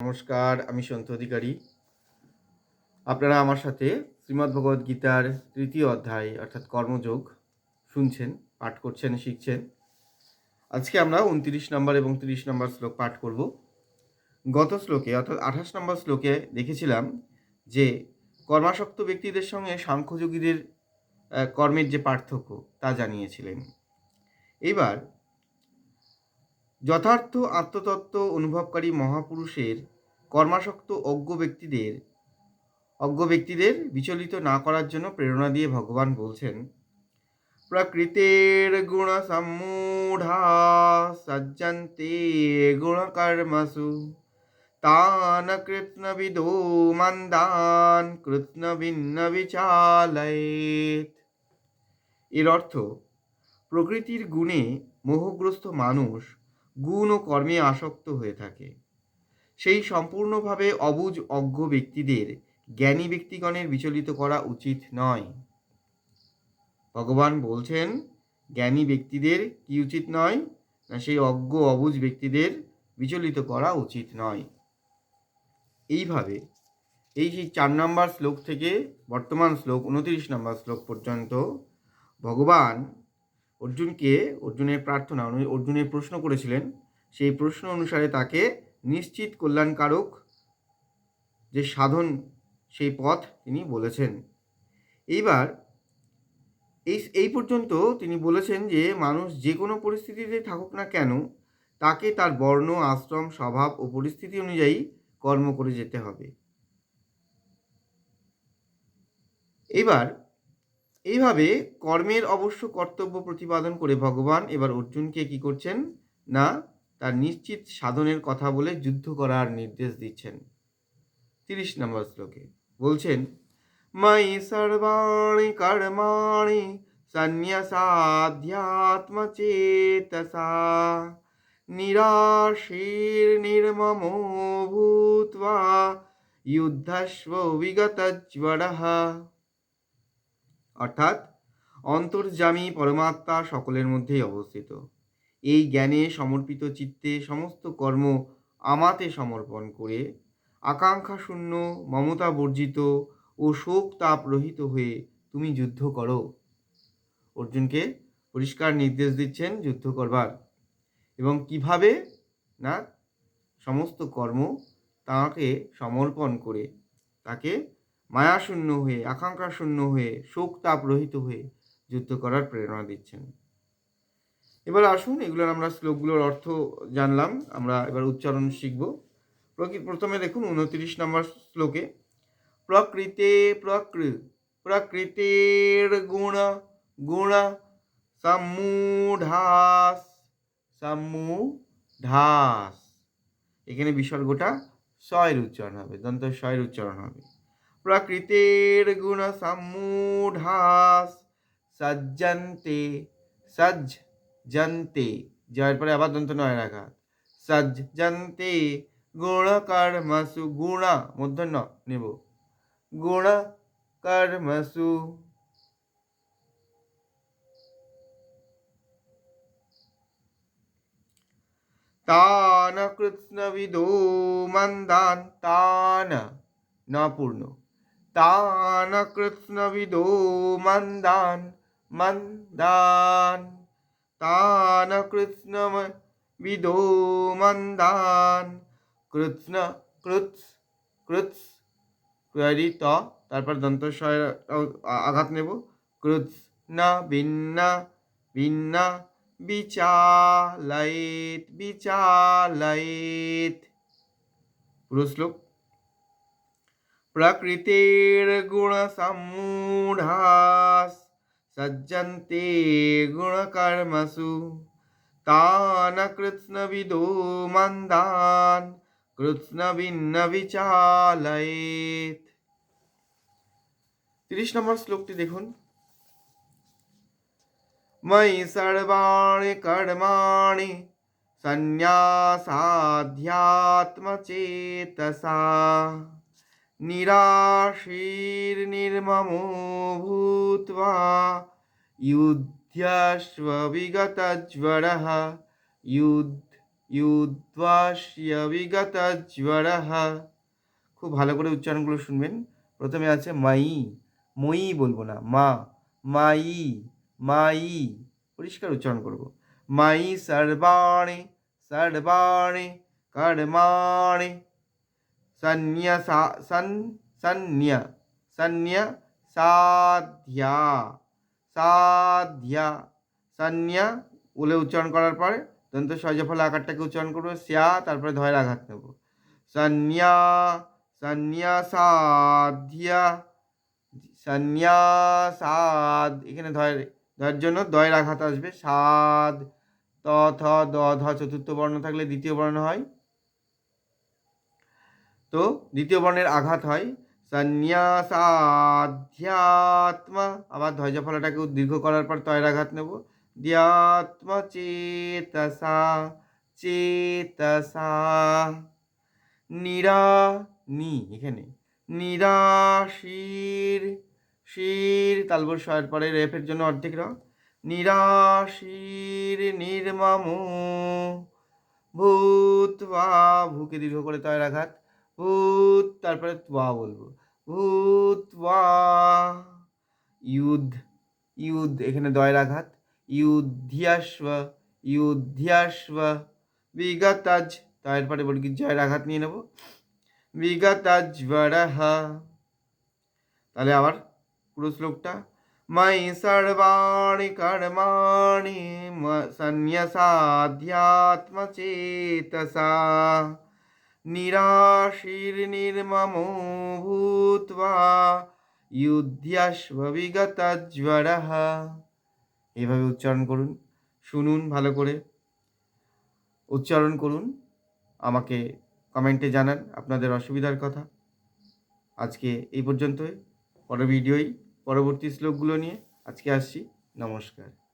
নমস্কার, আমি সন্ত অধিকারী। আপনারা আমার সাথে শ্রীমদ্ ভগবদ গীতার তৃতীয় অধ্যায়, অর্থাৎ কর্মযোগ, শুনছেন, পাঠ করছেন, শিখছেন। আজকে আমরা উনত্রিশ নম্বর এবং তিরিশ নম্বর শ্লোক পাঠ করব। গত শ্লোকে, অর্থাৎ আঠাশ নম্বর শ্লোকে দেখেছিলাম যে কর্মাসক্ত ব্যক্তিদের সঙ্গে সাংখ্যযোগীদের কর্মের যে পার্থক্য, তা জানিয়েছিলেন। এইবার যথার্থ আত্মতত্ত্ব অনুভবকারী মহাপুরুষের কর্মাসক্ত অজ্ঞ ব্যক্তিদের অজ্ঞ ব্যক্তিদের বিচলিত না করার জন্য প্রেরণা দিয়ে ভগবান বলছেন, প্রকৃতির গুণ সম্মূঢ়া সজ্জন্তে তান কৃত্নবিদো মন্দান কৃত্ন ভিন্ন এর অর্থ, প্রকৃতির গুণে মোহগ্রস্ত মানুষ গুণ ও কর্মে আসক্ত হয়ে থাকে। সেই সম্পূর্ণভাবে অবুজ অজ্ঞ ব্যক্তিদের জ্ঞানী ব্যক্তিগণের বিচলিত করা উচিত নয়। ভগবান বলছেন, জ্ঞানী ব্যক্তিদের কি উচিত নয়? না, সেই অজ্ঞ, অবুজ ব্যক্তিদের বিচলিত করা উচিত নয়। এইভাবে এই সেই চার নম্বর শ্লোক থেকে বর্তমান শ্লোক, উনত্রিশ নম্বর শ্লোক পর্যন্ত ভগবান অর্জুনকে অর্জুনের প্রার্থনা অর্জুনের প্রশ্ন করেছিলেন। সেই প্রশ্ন অনুসারে তাকে নিশ্চিত কল্যাণকারক যে সাধন সেই পথ তিনি বলেছেন। এইবার এই এই পর্যন্ত তিনি বলেছেন যে মানুষ যে কোনো পরিস্থিতিতে থাকুক না কেন, তাকে তার বর্ণ, আশ্রম, স্বভাব ও পরিস্থিতি অনুযায়ী কর্ম করে যেতে হবে। এবার এইভাবে কর্মের অবশ্য কর্তব্য প্রতিপাদন করে ভগবান এবার অর্জুনকে কি করছেন? না, তার নিশ্চিত সাধনের কথা বলে যুদ্ধ করার নির্দেশ দিচ্ছেন। তিরিশ নম্বর শ্লোকে বলছেন, মাই সর্বাণি কর্মাণি সন্ন্যাসাধ্যাত্মচেতসা নিরাশীর নির্মমো ভূত্বা, যুদ্ধস্ব বিগতজ্বরः অর্থাৎ অন্তর্যামী পরমাত্মা সকলের মধ্যেই অবস্থিত। এই জ্ঞানে সমর্পিত চিত্তে সমস্ত কর্ম আমাতে সমর্পণ করে আকাঙ্ক্ষা শূন্য, মমতা বর্জিত ও শোক তাপ রহিত হয়ে তুমি যুদ্ধ করো। অর্জুনকে পরিষ্কার নির্দেশ দিচ্ছেন যুদ্ধ করবার। এবং কীভাবে? না, সমস্ত কর্ম তাকে সমর্পণ করে, তাকে মায়াশূন্য হয়ে, আকাঙ্ক্ষা শূন্য হয়ে, শোক তাপ রহিত হয়ে যুদ্ধ করার প্রেরণা দিচ্ছেন। এবার আসুন, এগুলোর আমরা শ্লোকগুলোর অর্থ জানলাম, আমরা এবার উচ্চারণ শিখব। প্রথমে দেখুন উনত্রিশ নম্বর শ্লোকে, প্রকৃতে প্রকৃ, প্রকৃতির গুণ গুণ সম্মূঢ়াস সম্মূঢ়াস। এখানে বিসর্গটা শয়ের উচ্চারণ হবে দন্ত শয়ের উচ্চারণ হবে। প্রকৃতির গুণ সম্মূঢ়াস সজ্জন্তে সজ্জ জন্তে পরে আবার দন্ত নয় রাখা সজ্জন্তে গুণ কর্মসু গুণা মধ্যাহ্ন নেব। গুণ কর্মসু তান কৃষ্ণবিদো মন্দান, তান, না পূর্ণ। তান কৃষ্ণবিদো মন্দান মন্দান। তান কৃষ্ণ বিদো মন্দান। কৃষ্ণ কৃৎস কৃৎস ক্রিয়ারি ত, তারপর দন্ত আঘাত নেব। কৃৎস্ন ভিন্ন ভিন্ন। বিচালয়েত বিচালয়েত পুরো শ্লোক প্রকৃতির গুণ সম্মূঢ়াস সজ্জন্তে গুণকর্মসু তান কৃৎস্নবিদো মন্দান কৃৎস্ন ভিন্ন বিচালয়েত তিরিশ নম্বর শ্লোকটি দেখুন ময়ি সর্বাণি কর্মাণি সন্ন্যাসাধ্যাত্মচেতসা নিরাশীর্নির্মমো ভূত্বা युध्यस्व विगतज्वरः युद्ध ইউদ্বাস্য বিগত জ্বরহ খুব ভালো করে উচ্চারণগুলো শুনবেন প্রথমে আছে মাই মই বলবো না মা মাই মাই পরিষ্কার উচ্চারণ করব মাই সর্বাণি সর্বাণি কর্মাণি সন্ন্যাসা সন সন্ন্যা সন্ন্যা সাধ্যা সাধ্যা সন্ন্যা বলে উচ্চারণ করার পরে দন্ত সহজফল আকারটাকে উচ্চারণ করব শ্যা তারপরে ধয়ের আঘাত নেব। সন্ন্যা সন্ন্যাসাধ্যা সন্ন্যাসাদ এখানে ধয়ের ধয়ের জন্য দয়ের আঘাত আসবে। সাদ, ত, থ, দ, ধ, চতুর্থ বর্ণ থাকলে দ্বিতীয় বর্ণ হয়। তো দ্বিতীয় বর্ণের আঘাত হয়। সন্ন্যাসাধ্যাত্মা। আবার ধ্বজ ফলাটাকে দীর্ঘ করার পর তয়ের আঘাত নেব। দ্যাত্ম চেতসা। চেতসা নিরা, নি, এখানে। নিরাশির, শির, তালবর শয়ের পরে রেফের জন্য অর্ধেক র। নিরাশির, নির্মম, ভূত বা ভূকে দীর্ঘ করে তয়ের আঘাত। ভূত তারপরে ত্বা বলব। ভূত ওয়া ইউদ ইউদ এখানে দয়ের আঘাত। ইউদ্ধিয়াস্ব ইউদ্ধিয়াস্ব বিগতাজ তার পরে বলি কি, জয়ের আঘাত নিয়ে নেব। বিগতাজ বড়হা তাহলে আবার পুরো শ্লোকটা। মাই সর্বাণি কর্মাণি সন্ন্যাসাধ্যাত্মচেতসা। নিরাশির নির্মম ভূত্বা ইউদ্ধ্যাস্ব বিগতজ্বরহ এভাবে উচ্চারণ করুন, শুনুন ভালো করে। উচ্চারণ করুন, আমাকে কমেন্টে জানান আপনাদের অসুবিধার কথা। আজকে এই পর্যন্তই। পরের ভিডিওই, পরবর্তী শ্লোকগুলো নিয়ে আজকে আসছি। নমস্কার।